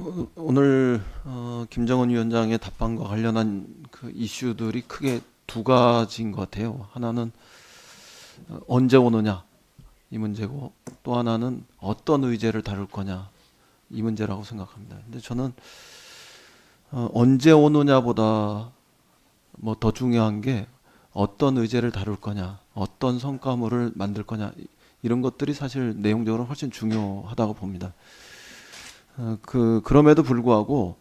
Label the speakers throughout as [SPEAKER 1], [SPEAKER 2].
[SPEAKER 1] 어, 오늘 어, 김정은 위원장의 답방과 관련한 그 이슈들이 크게 두 가지인 것 같아요. 하나는 어, 언제 오느냐 이 문제고 또 하나는 어떤 의제를 다룰 거냐 이 문제라고 생각합니다. 근데 저는 어, 언제 오느냐보다 뭐 더 중요한 게 어떤 의제를 다룰 거냐, 어떤 성과물을 만들 거냐 이- 이런 것들이 사실 내용적으로 훨씬 중요하다고 봅니다. 어, 그 그럼에도 불구하고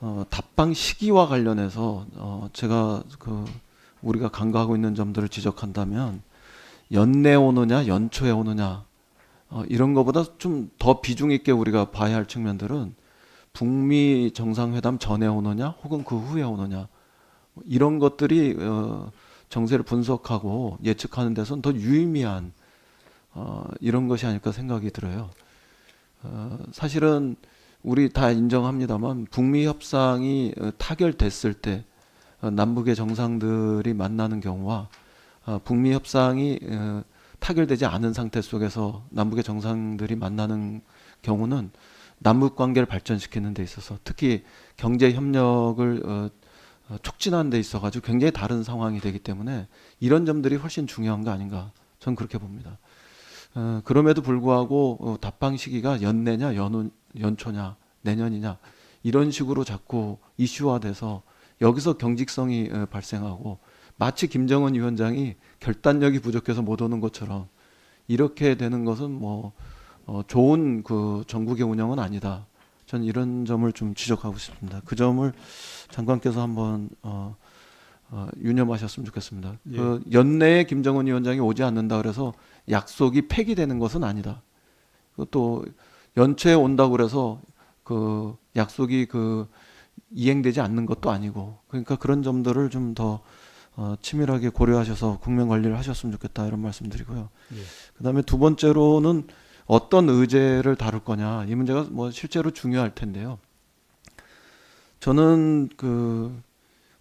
[SPEAKER 1] 어, 답방 시기와 관련해서 어, 제가 그 우리가 간과하고 있는 점들을 지적한다면 연내 오느냐 연초에 오느냐 어, 이런 것보다 좀 더 비중 있게 우리가 봐야 할 측면들은 북미 정상회담 전에 오느냐 혹은 그 후에 오느냐 이런 것들이 어, 정세를 분석하고 예측하는 데서는 더 유의미한 어, 이런 것이 아닐까 생각이 들어요. 어, 사실은 우리 다 인정합니다만 북미 협상이 어, 타결됐을 때 어, 남북의 정상들이 만나는 경우와 어, 북미 협상이 어, 타결되지 않은 상태 속에서 남북의 정상들이 만나는 경우는 남북 관계를 발전시키는 데 있어서 특히 경제 협력을 촉진하는 데 있어 가지고 굉장히 다른 상황이 되기 때문에 이런 점들이 훨씬 중요한 거 아닌가 저는 그렇게 봅니다. 어, 그럼에도 불구하고 어, 답방 시기가 연내냐 연 연초냐 내년이냐 이런 식으로 자꾸 이슈화돼서 여기서 경직성이 어, 발생하고 마치 김정은 위원장이 결단력이 부족해서 못 오는 것처럼 이렇게 되는 것은 뭐 어, 좋은 그 전국의 운영은 아니다. 전 이런 점을 좀 지적하고 싶습니다. 그 점을 장관께서 한번 어, 어, 유념하셨으면 좋겠습니다.
[SPEAKER 2] 예.
[SPEAKER 1] 그 연내에 김정은 위원장이 오지 않는다 그래서 약속이 폐기되는 것은 아니다. 또 연초에 온다고 그래서 그 약속이 그 이행되지 않는 것도 아니고 그러니까 그런 점들을 좀더 어, 치밀하게 고려하셔서 국면 관리를 하셨으면 좋겠다 이런 말씀드리고요.
[SPEAKER 2] 예.
[SPEAKER 1] 그다음에 두 번째로는 어떤 의제를 다룰 거냐 이 문제가 뭐 실제로 중요할 텐데요. 저는 그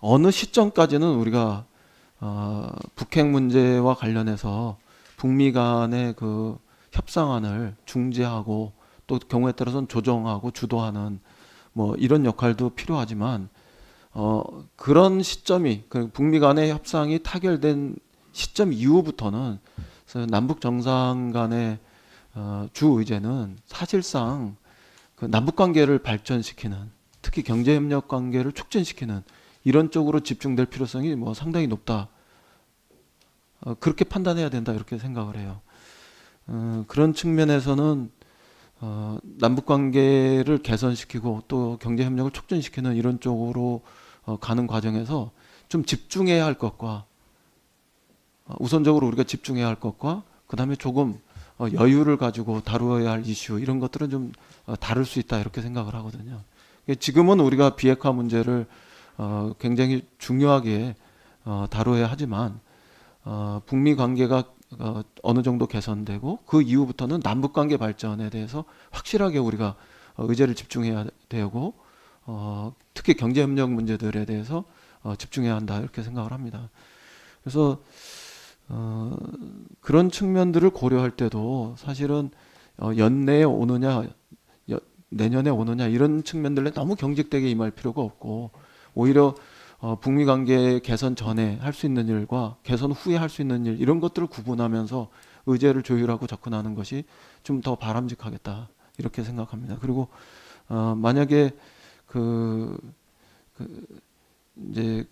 [SPEAKER 1] 어느 시점까지는 우리가 어, 북핵 문제와 관련해서 북미 간의 그 협상안을 중재하고 또 경우에 따라서는 조정하고 주도하는 뭐 이런 역할도 필요하지만 어 그런 시점이 그 북미 간의 협상이 타결된 시점 이후부터는 남북 정상 간의 어, 주 의제는 사실상 그 남북 관계를 발전시키는 특히 경제 협력 관계를 촉진시키는 이런 쪽으로 집중될 필요성이 뭐 상당히 높다. 어, 그렇게 판단해야 된다 이렇게 생각을 해요. 어, 그런 측면에서는 어, 남북 관계를 개선시키고 또 경제 협력을 촉진시키는 이런 쪽으로 어, 가는 과정에서 좀 집중해야 할 것과 어, 우선적으로 우리가 집중해야 할 것과 그 다음에 조금 어, 여유를 가지고 다루어야 할 이슈 이런 것들은 좀 어, 다룰 수 있다 이렇게 생각을 하거든요. 예, 지금은 우리가 비핵화 문제를 어, 굉장히 중요하게 어, 다뤄야 하지만 어, 북미 관계가 어, 어느 정도 개선되고 그 이후부터는 남북 관계 발전에 대해서 확실하게 우리가 어, 의제를 집중해야 되고 어, 특히 경제 협력 문제들에 대해서 어, 집중해야 한다 이렇게 생각을 합니다. 그래서 어, 그런 측면들을 고려할 때도 사실은 어, 연내에 오느냐 여- 내년에 오느냐 이런 측면들에 너무 경직되게 임할 필요가 없고 오히려 어, 북미 관계 개선 전에 할 수 있는 일과 개선 후에 할 수 있는 일 이런 것들을 구분하면서 의제를 조율하고 접근하는 것이 좀 더 바람직하겠다 이렇게 생각합니다. 그리고 어, 만약에 그, 그 이제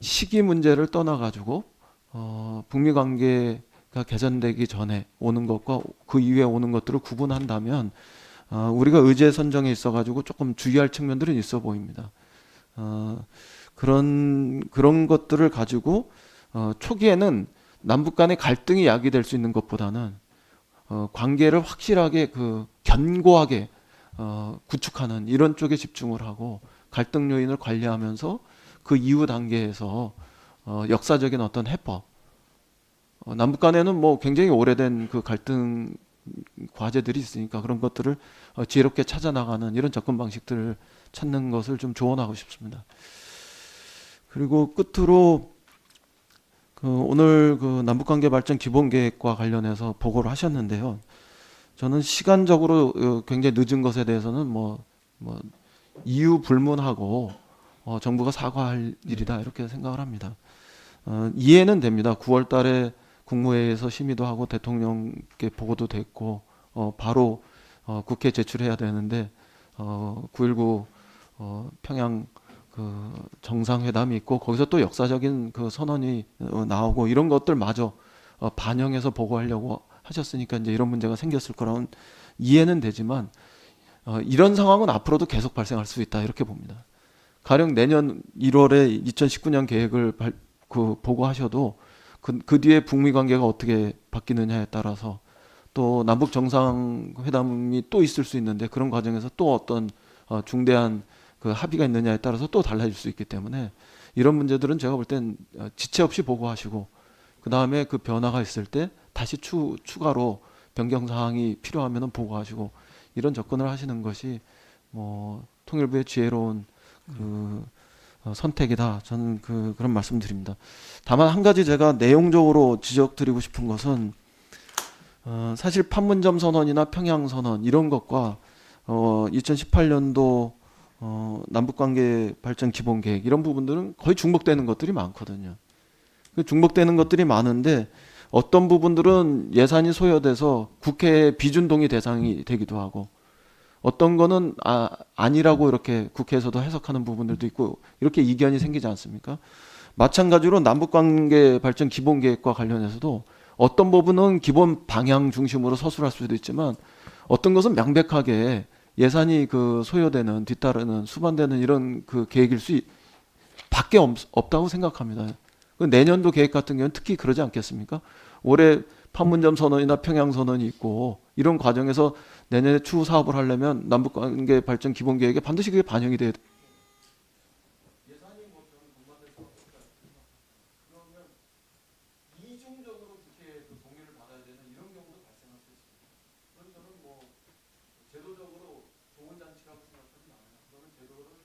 [SPEAKER 1] 시기 문제를 떠나 가지고 어, 북미 관계가 개선되기 전에 오는 것과 그 이후에 오는 것들을 구분한다면 어, 우리가 의제 선정에 있어 가지고 조금 주의할 측면들은 있어 보입니다. 어, 그런 그런 것들을 가지고 어, 초기에는 남북 간의 갈등이 야기될 수 있는 것보다는 어, 관계를 확실하게 그 견고하게 어, 구축하는 이런 쪽에 집중을 하고 갈등 요인을 관리하면서 그 이후 단계에서 어, 역사적인 어떤 해법. 어, 남북 간에는 뭐 굉장히 오래된 그 갈등 과제들이 있으니까 그런 것들을 어, 지혜롭게 찾아 나가는 이런 접근 방식들을 찾는 것을 좀 조언하고 싶습니다. 그리고 끝으로 그 오늘 그 남북관계 발전 기본 계획과 관련해서 보고를 하셨는데요. 저는 시간적으로 어, 굉장히 늦은 것에 대해서는 뭐 뭐 이유 불문하고 어, 정부가 사과할 일이다 이렇게 생각을 합니다. 어, 이해는 됩니다. 9월 달에 국무회의에서 심의도 하고 대통령께 보고도 됐고 어, 바로 어, 국회 제출해야 되는데 어, 9.19 어, 평양 그 정상회담이 있고 거기서 또 역사적인 그 선언이 어, 나오고 이런 것들마저 어, 반영해서 보고하려고 하셨으니까 이제 이런 문제가 생겼을 거라는 이해는 되지만 어, 이런 상황은 앞으로도 계속 발생할 수 있다 이렇게 봅니다. 가령 내년 1월에 2019년 계획을 발, 그 보고하셔도 그, 그 뒤에 북미 관계가 어떻게 바뀌느냐에 따라서 또 남북 정상회담이 또 있을 수 있는데 그런 과정에서 또 어떤 어, 중대한 그 합의가 있느냐에 따라서 또 달라질 수 있기 때문에 이런 문제들은 제가 볼땐 어, 지체 없이 보고하시고 그 다음에 그 변화가 있을 때 다시 추, 추가로 변경 사항이 필요하면은 보고하시고 이런 접근을 하시는 것이 뭐 통일부의 지혜로운 그 어, 선택이다. 저는 그 그런 말씀드립니다. 다만 한 가지 제가 내용적으로 지적드리고 싶은 것은 어, 사실 판문점 선언이나 평양 선언 이런 것과 어, 2018년도 어, 남북관계 발전 기본 계획 이런 부분들은 거의 중복되는 것들이 많거든요. 그 중복되는 것들이 많은데 어떤 부분들은 예산이 소요돼서 국회 비준동의 대상이 되기도 하고 어떤 거는 아, 아니라고 이렇게 국회에서도 해석하는 부분들도 있고 이렇게 이견이 생기지 않습니까? 마찬가지로 남북관계 발전 기본 계획과 관련해서도 어떤 부분은 기본 방향 중심으로 서술할 수도 있지만 어떤 것은 명백하게 예산이 그 소요되는 뒤따르는 수반되는 이런 그 계획일 수 있- 밖에 없, 없다고 생각합니다. 그 내년도 계획 같은 경우는 특히 그러지 않겠습니까? 올해 판문점 선언이나 평양 선언이 있고 이런 과정에서 내년에 추후 사업을 하려면 남북관계 발전 기본 계획에 반드시 그게 반영이 돼야 돼. 이중적으로 국회의 그 동의를 받아야 되는 이런 경우도 발생할 수 있습니다. 그래서 저는 뭐 제도적으로 좋은 장치라고 생각하지 않아요. 그거는 제도를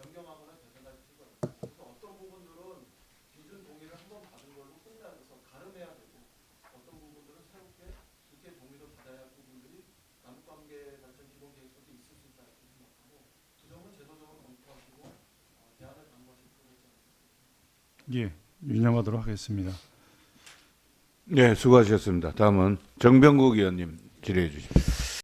[SPEAKER 1] 변경하거나 개선할 필요가 있고 그래서 어떤 부분들은 기준 동의를 한 번 받은 걸로 끝나서 가름해야 되고 어떤 부분들은 새롭게 국회 동의를 받아야 할 부분들이 남북관계 발전 기본 계획 속에 있을 수 있다 이렇게 생각하고 그 점은 제도적으로 검토하시고 어, 대안을 강구하실 필요가 있지 않을까.
[SPEAKER 2] 예, 유념하도록 하겠습니다.
[SPEAKER 3] 네, 수고하셨습니다. 다음은 정병국 의원님 질의해 주십시오.